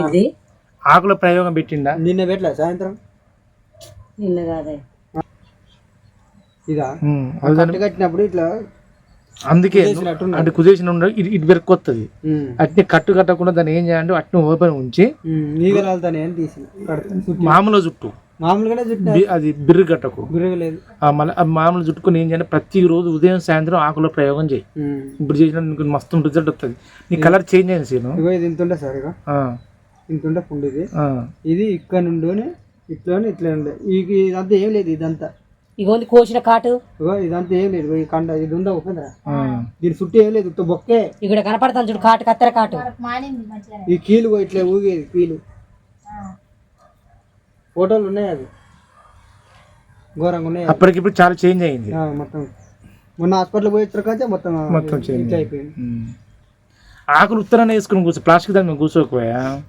ఇది. ఆకుల ప్రయోగం పెట్టిండా? నిన్న పెట్టలే సాయంత్రం? నిన్న కాదే. ఇదా? కట్టు కట్టినప్పుడు ఇట్లా అందుకే. అంటే కుదేసిన ఉండ ఇటు పెరుకొత్తది ఉమ్, అట్నే కట్టు కట్టకుండా దాన్ని ఏం చేయాలంటే అట్నే ఓపెన్ ఉంచి. మామూలు జుట్టు. మామూలుగానే బి- అది బిర్రు కట్టకు. ఆ మామూలు జుట్టుకుని ఏం చేయాలి ప్రతిరోజు ఉదయం సాయంత్రం ఆకుల ప్రయోగం చేయి. ఇప్పుడు చేసిన నీకు మస్తు రిజల్ట్ వస్తుంది నీ కలర్ చేంజ్ అయింది సీను. ఇగో ఇది ఇంత సార్ ఇక ఆ, ఇంత ఉండే పుండు ఇది. ఇది ఇక్కడ నుండి ఇట్లోనే ఇట్లా ఉండే ఈ- ఇదంతా ఏం లేదు ఇదంతా. ఇగోంది కోసిన కాటు. ఇగో ఇదంతా ఏం లేదు. కండ ఇది ఉందా ఉపేంద్ర. దీని చుట్టూ ఏం లేదు. బొక్కే. ఇక్కడ కనపడతాను చూడు కాటు కత్తెర కాటు. ఈ కీలు ఇట్లా ఊగేది కీలు. ఫోటోలు ఉన్నాయి అవి. ఘోరంగా ఉన్నాయి. అప్పటికిప్పుడు చాలా చేంజ్ అయింది. మొత్తం. మొన్న హాస్పిటల్ పోయి కదా మొత్తం మొత్తం చేంజ్ ఇట్లా అయిపోయింది. ఆకులు ఉత్తరాన్ని వేసుకుని కూర్చో ప్లాస్టిక్ దాని కూర్చోకపోయా.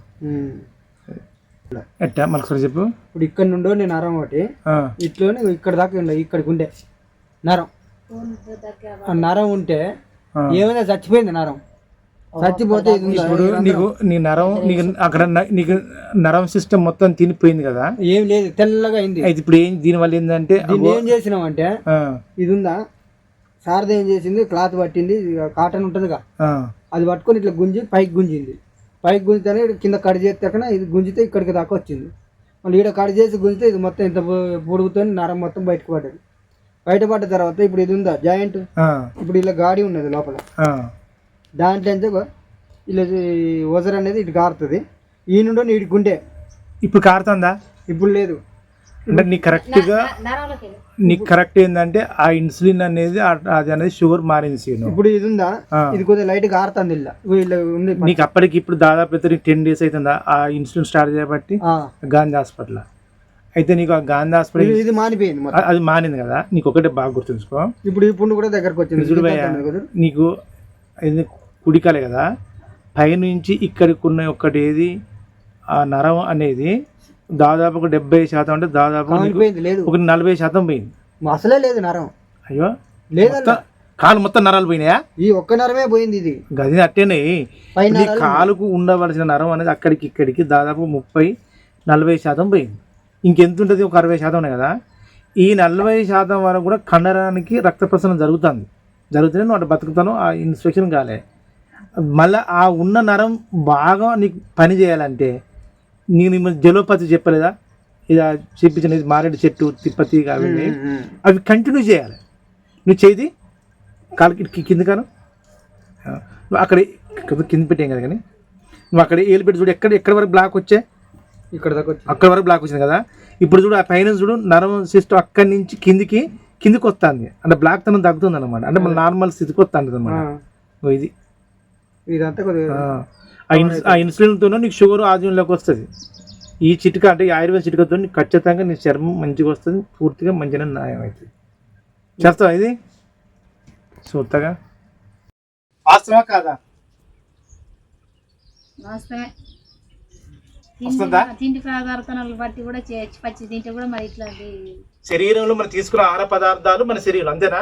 ఎట్టా? మళ్ళీ చెప్పు. ఇప్పుడు ఇక్కడ నుండో నేను నరం ఒకటి. ఇట్లోనే ఇక్కడ దాకా ఉండే ఇక్కడికి ఉండే నరం. నరం ఉంటే. ఏమైనా చచ్చిపోయింది నరం. చచ్చిపోతే? ఇప్పుడు నీకు నీ నరం నీకు అక్కడ నీకు నరం సిస్టమ్ మొత్తం తినిపోయింది కదా? ఏం లేదు తెల్లగా అయింది. అయితే ఇప్పుడు ఏం దీనివల్ల ఏంటంటే దీన్ని ఏం చేసినామంటే ఆ, ఇది ఉందా? శారద ఏం చేసింది? క్లాత్ పట్టింది కాటన్ ఉంటుందిగా. అది పట్టుకొని ఇట్లా గుంజి పైకి గుంజింది. పైకి గుంజితేనే కింద కట్ చేస్తే ఇది గుంజితే ఇక్కడికి దాకా వచ్చింది. మళ్ళీ ఈడ కట్ చేసి గుంజితే ఇది మొత్తం ఇంత పొడుగుతో నరం మొత్తం బయటకు పడ్డది. బయటపడ్డ తర్వాత ఇప్పుడు ఇది ఉందా? జాయింట్? ఇప్పుడు ఇలా గాడి ఉన్నది లోపల. దాంట్లో ఇలా వజర్ అనేది ఇటు కారుతుంది. ఈ నుండి ఇటు గుండె. ఇప్పుడు కారుతుందా? ఇప్పుడు లేదు. అంటే నీకు కరెక్ట్గా నీకు కరెక్ట్ ఏంటంటే ఆ ఇన్సులిన్ అనేది అది అనేది షుగర్ మారింది సీను. ఇప్పుడు ఇది ఉందా. ఇది కొద్దిగా లైట్ ఇగో ఇలా. ఉంది నీకు అప్పటికి ఇప్పుడు దాదాపు అయితే టెన్ డేస్ అవుతుందా ఆ ఇన్సులిన్ స్టార్ట్ చేయబట్టి. గాంధీ హాస్పిటల్ అయితే నీకు ఆ గాంధీ హాస్పిటల్ ఇది- మానిపోయింది అది మానింది కదా? నీకు ఒకటే బాగా గుర్తుంచుకో. ఇప్పుడు ఈ పుండు కూడా దగ్గరకు వచ్చింది. నీకు ఇది కుడికాలే కదా? పైనుంచి ఇక్కడికి ఉన్న ఒక్కటి ఏది ఆ నరం అనేది దాదాపు ఒక డెబ్బై శాతం అంటే దాదాపు లేదు. ఒక నలభై శాతం పోయింది. అసలే లేదు నరం. అయ్యో మొత్తం- కాలు మొత్తం నరాలు పోయినాయా? ఈ ఒక్క నరమే పోయింది ఇది. గది అట్టేనే. నరాలు కాలుకు ఉండవలసిన నరం అనేది అక్కడికి ఇక్కడికి దాదాపు ముప్పై నలభై శాతం పోయింది. ఇంకెంత ఉంటుంది? ఒక అరవై శాతం ఉన్నాయి కదా. ఈ నలభై శాతం వరకు కూడా కండరానికి రక్త ప్రసరణ జరుగుతుంది. జరుగుతూనే నువ్వు అటు బతుకుతాను ఆ ఇన్స్పెక్షన్ కాలే. మళ్ళీ ఆ ఉన్న నరం బాగా నీకు పని చేయాలంటే నేను జలోపతి చెప్పలేదా? ఇది ఆ చెప్పించిన మారేడు చెట్టు తిప్పతి అవి ఉన్నాయి. అవి కంటిన్యూ చేయాలి. నువ్వు చేది కాలుకి కి- కింద కాను. ఆ, నువ్వు అక్కడ కింద పెట్టాం కదా కానీ. నువ్వు అక్కడ ఏలు పెట్టి చూడు ఎక్కడ ఎక్కడ వరకు బ్లాక్ వచ్చే? ఇక్కడ దాకా అక్కడ వరకు బ్లాక్ వచ్చింది కదా. ఇప్పుడు చూడు ఆ పైన చూడు నరం సిస్టమ్ అక్కడి నుంచి కిందికి కిందికి వస్తుంది. అంటే బ్లాక్ తనం తగ్గుతుంది అనమాట అంటే మన నార్మల్ స్థితికి వస్తుంది. అనమాట ఇది. ఇదంతా కొద్దిగా ఆ. ఆ ఇన్స్ ఆ ఇన్సులిన్తోనే నీకు షుగర్ ఆధీనంలోకి వస్తుంది. ఈ చిటిక అంటే ఆయుర్వేద చిటికతో నీకు ఖచ్చితంగా నీ చర్మం మంచిగా వస్తుంది పూర్తిగా మంచిగా న్యాయం అవుతుంది చేస్తావా ఇది? చూస్తగా వాస్తవా కాదా? వాస్తవమే వస్తుందా? తిండి పదార్థాలను బట్టి కూడా చేయొచ్చు పచ్చి తింటే కూడా మరి ఇట్లాంటి శరీరంలో మనం తీసుకున్న ఆహార పదార్థాలు మన శరీరం అంతేనా?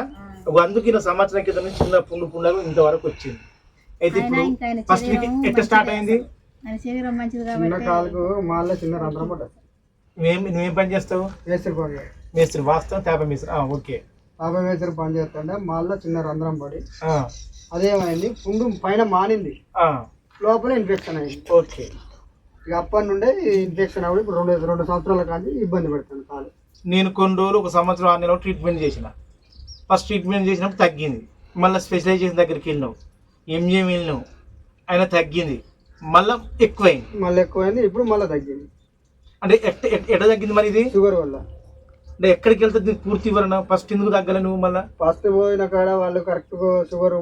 అందుకు సంవత్సరం క్రితం నుంచి చిన్న పుండు పుండలు ఇంతవరకు వచ్చింది. అయితే ఇప్పుడు ఫస్ట్ ఎట్లా స్టార్ట్ అయింది? ఆయన శరీరం మంచిది చిన్న కాబట్టి కాలుకు మాల్లో చిన్న రంధ్రం పడ్డది. నువ్వేం నువ్వేం పని చేస్తావు? మేస్త్రి పని. మేస్త్రి వాస్తవం తేప మేస్త్రి ఆ, ఓకే. బాబాయ్ మేస్త్రి పని చేస్తుంటే మాల్లో చిన్న రంధ్రం పడి ఆ, అదేమైంది? పుండు పైన మానింది. ఆ, లోపల ఇన్ఫెక్షన్ అయింది. ఓకే. ఇక అప్పటి నుండే ఇన్ఫెక్షన్ అవ్వడం ఇప్పుడు రెండు రెండు సంవత్సరాల కానీ ఇబ్బంది పెడుతుంది కాలు. నేను కొన్ని రోజులు ఒక సంవత్సరం ఆరు నెలలు ట్రీట్మెంట్ చేసిన. ఫస్ట్ ట్రీట్మెంట్ చేసినప్పుడు తగ్గింది. మళ్ళీ స్పెషలైజేషన్ దగ్గరికి వెళ్ళినావు. ఎంజిఎం వెళ్ళినావు అయినా తగ్గింది. మళ్ళీ ఎక్కువైంది. మళ్ళీ ఎక్కువైంది ఇప్పుడు మళ్ళీ తగ్గింది. అంటే ఎట్ట తగ్గింది మరి ఇది? షుగర్ వల్ల. అంటే ఎక్కడికి వెళ్తుంది పూర్తి వివరణ ఫస్ట్ ఎందుకు తగ్గలే నువ్వు మళ్ళీ? ఫస్ట్ పోయిన కాడ వాళ్ళు కరెక్ట్ షుగర్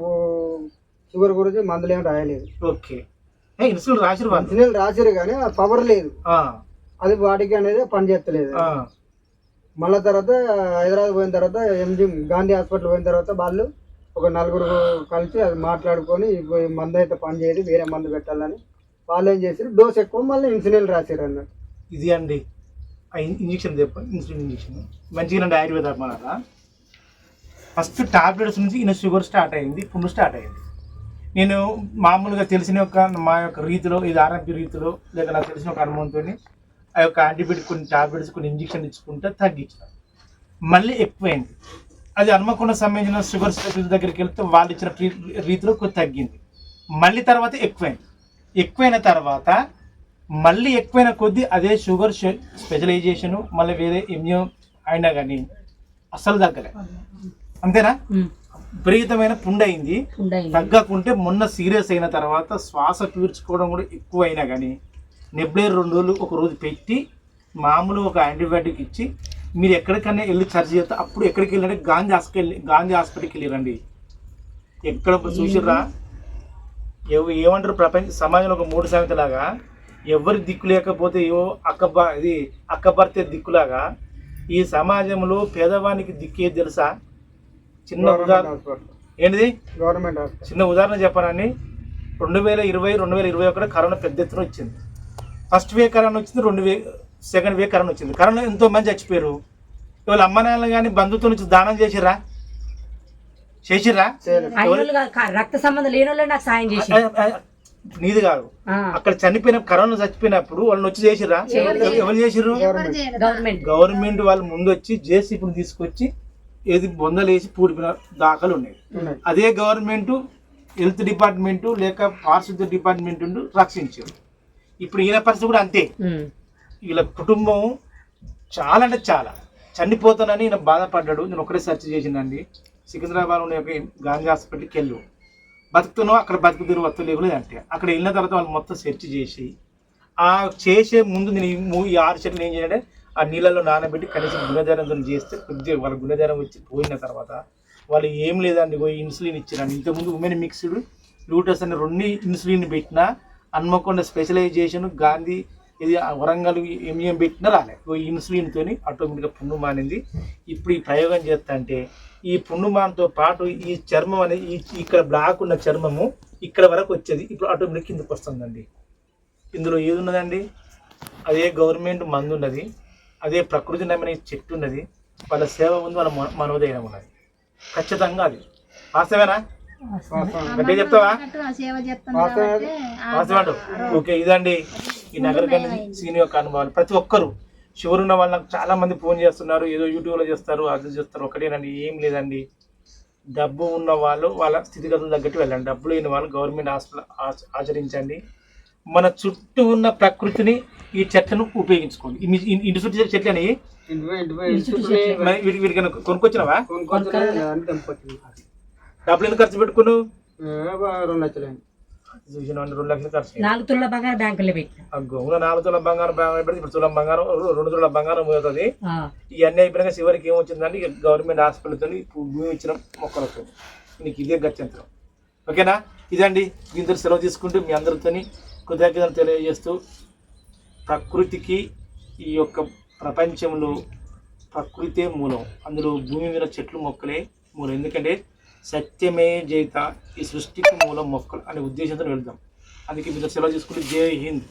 షుగర్ గురించి మందులు ఏమి రాయలేదు. ఓకే. ఇన్సులిన్ రాసిరు మంచినీళ్ళు రాసిరు కానీ ఆ పవర్ లేదు. అది బాడీకి అనేది పని చేస్తలేదు. ఆ, మళ్ళా తర్వాత హైదరాబాద్ పోయిన తర్వాత ఎంజి గాంధీ హాస్పిటల్ పోయిన తర్వాత వాళ్ళు ఒక నలుగురు కలిసి అది మాట్లాడుకొని ఇప్పుడు మందు అయితే పని చేయదు వేరే మందు పెట్టాలని. వాళ్ళు ఏం చేసారు డోస్ ఎక్కువ మళ్ళీ ఇన్సులిన్ రాశారు అన్నట్టు. ఇది అండి. Injection in- insulin injection. మంచిగా అండి ఆయుర్వేద మన ఫస్ట్ టాబ్లెట్స్ నుంచి ఈయన షుగర్ స్టార్ట్ అయింది పుండు స్టార్ట్ అయింది. నేను మామూలుగా తెలిసిన ఒక మా యొక్క రీతిలో ఇది ఆరోగ్య రీతిలో లేక నాకు తెలిసిన ఒక అనుభవంతో ఆ యొక్క యాంటీబయాటిక్ కొన్ని టాబ్లెట్స్ కొన్ని ఇంజక్షన్ ఇచ్చుకుంటే తగ్గించాను మళ్ళీ ఎక్కువైంది. అది హనుమకొండ సంబంధించిన షుగర్ స్పెషలిస్ట్ దగ్గరికి వెళ్తే వాళ్ళు ఇచ్చిన రీతిలో కొంచెం తగ్గింది. మళ్ళీ తర్వాత ఎక్కువైంది. ఎక్కువైన తర్వాత మళ్ళీ ఎక్కువైన కొద్దీ అదే షుగర్ స్పెషలైజేషను మళ్ళీ వేరే ఇమ్యూ అయినా కానీ అస్సలు తగ్గలే. అంతేనా. విపరీతమైన పుండు అయింది ఉండయింది తగ్గకుంటే మొన్న సీరియస్ అయిన తర్వాత శ్వాస పీల్చుకోవడం కూడా ఎక్కువ అయినా కానీ నెబ్లేర్ రెండు రోజులు ఒక రోజు పెట్టి మామూలు ఒక యాంటీబయాటిక్ ఇచ్చి మీరు ఎక్కడికైనా వెళ్ళి సర్చ్ చేస్తే అప్పుడు ఎక్కడికి వెళ్ళంటే గాంధీ హాస్పిటల్ గాంధీ హాస్పిటల్కి వెళ్ళిరండి. ఎక్కడ చూసిర్రా? ఏమంటారు ప్రపంచ సమాజంలో ఒక మూడు సామెతలాగా ఎవరి దిక్కు లేకపోతే ఏవో అక్కబ ఇది అక్కబర్తే దిక్కులాగా. ఈ సమాజంలో పేదవానికి దిక్కేది తెలుసా? చిన్న ఉదాహరణ ఏంటిది? గవర్నమెంట్ చిన్న ఉదాహరణ చెప్పానని రెండు వేల ఇరవై రెండు వేల ఇరవై ఒకటి కరోనా పెద్ద ఎత్తున వచ్చింది. ఫస్ట్ వే కరోనా వచ్చింది రెండు వే సెకండ్ వే కరోనా వచ్చింది. కరోనా ఎంతో మంది చచ్చిపోయారు. ఇవాళ అమ్మ నాన్నలు కానీ బంధువుతో నుంచి దానం కాదు, కా- రక్త సంబంధం లేని నాకు సాయం చేసి. నీది కాదు. అక్కడ చనిపోయిన కరోనా చచ్చిపోయినప్పుడు వాళ్ళని వచ్చి చేసిర్రా? ఎవ- ఎవరు చేయలేదు. గవర్నమెంట్. గవర్నమెంట్ వాళ్ళు ముందు వచ్చి జేసీపీని తీసుకొచ్చి ఏది బొందలేసి పూడిపిన దాఖలు ఉన్నాయి. అదే గవర్నమెంట్ హెల్త్ డిపార్ట్మెంట్ లేక పారిశుద్ధ్య డిపార్ట్మెంట్ రక్షించారు. ఇప్పుడు ఈయన పరిస్థితి కూడా అంతే. వీళ్ళ కుటుంబం చాలా అంటే చాలా. చనిపోతానని ఈయన బాధపడ్డాడు. నేను ఒకటే సెర్చ్ చేసిందండి. సికింద్రాబాద్ ఉన్న ఒక గాంధీ హాస్పిటల్కి వెళ్ళు. బతుకుతున్నావు? అక్కడ బతుకు బతుకుతురు వత్తలేవు అంటే. అక్కడ వెళ్ళిన తర్వాత వాళ్ళు మొత్తం సెర్చ్ చేసి ఆ చేసే ముందు నేను ఈ ఆరు చెట్లు ఏం చేయాలంటే ఆ నీళ్ళలో నానబెట్టి కనీసం గుణధారంతో చేస్తే కొద్దిగా వాళ్ళ గుణధారం వచ్చి పోయిన తర్వాత వాళ్ళు ఏం లేదండి పోయి ఇన్సులిన్ ఇచ్చారండి ఇంతకుముందు ఉమెన్ మిక్స్డ్ లూటస్ అనే రెండు ఇన్సులిన్ పెట్టినా హన్మకొండ స్పెషలైజేషన్ గాంధీ ఇది ఆ వరంగల్ ఎంఎం పెట్టినా రాలే ఓ ఇన్సులిన్తోని ఆటోమేటిక్గా పుండు మానింది. ఇప్పుడు ఈ ప్రయోగం చేస్తా అంటే ఈ పుండు మానతో పాటు ఈ చర్మం అనేది ఈ ఇక్కడ బ్లాక్ ఉన్న చర్మము ఇక్కడ వరకు వచ్చేది. ఇప్పుడు ఆటోమేటిక్ కిందకు వస్తుందండి. ఇందులో ఏది ఉన్నదండి? అదే గవర్నమెంట్ మందు ఉన్నది. అదే ప్రకృతి నమ్మిన చెట్టు ఉన్నది. వాళ్ళ సేవ ఉంది వాళ్ళ మన- మనోదయం ఉన్నది. ఖచ్చితంగా అది. వాస్తవేనా? చెప్తావా? ఓకే ఇదండి. ఈ నగరకని సీని యొక్క అనుభవాలు. ప్రతి ఒక్కరు షుగర్ ఉన్న వాళ్ళు నాకు చాలా మంది ఫోన్ చేస్తున్నారు ఏదో యూట్యూబ్లో చేస్తారు అది చేస్తారు ఒకటేనండి ఏం లేదండి. డబ్బు ఉన్న వాళ్ళు వాళ్ళ స్థితిగతులు తగ్గట్టు వెళ్ళండి. డబ్బు లేని వాళ్ళు గవర్నమెంట్ హాస్పిటల్ ఆచ- ఆచరించండి. మన చుట్టూ ఉన్న ప్రకృతిని ఈ చెట్లను ఉపయోగించుకోండి. ఇంటి చుట్టూ చెట్లు అని ఇంటి ఇంటి ఇంటి మరి వీటి వీటికైనా కొనుక్కొచ్చినావా? డబ్బులు ఎందుకు ఖర్చు పెట్టుకున్నావు? రెండు లక్షలు రెండు లక్షలు ఖర్చు. నాలుగు తుల బంగారు బ్యాంకులో పెట్టిన అగ్గో నాలుగు తులం బంగారం బ్యాంక్ పెడితే ఇప్పుడు తులం బంగారం రెండు తులం బంగారం పోతుంది. ఇవన్నీ అయిపోయినాక చివరికి ఏమొచ్చిందంటే గవర్నమెంట్ హాస్పిటల్తో భూమి ఇచ్చిన మొక్కలు వస్తుంది నీకు ఇదే గత్యంతరం ఓకేనా ఇదండి దీంతో సెలవు తీసుకుంటూ మీ అందరితో కృతజ్ఞతలు తెలియజేస్తూ ప్రకృతికి ఈ యొక్క ప్రపంచంలో ప్రకృతే మూలం అందులో భూమి మీద చెట్లు మొక్కలే మూలం ఎందుకంటే సత్యమే జయిత ఈ సృష్టికి మూలం మొక్కలు అనే ఉద్దేశంతో వెళ్దాం. అందుకే మీరు సెలవు చేసుకుంటే జై హింద్.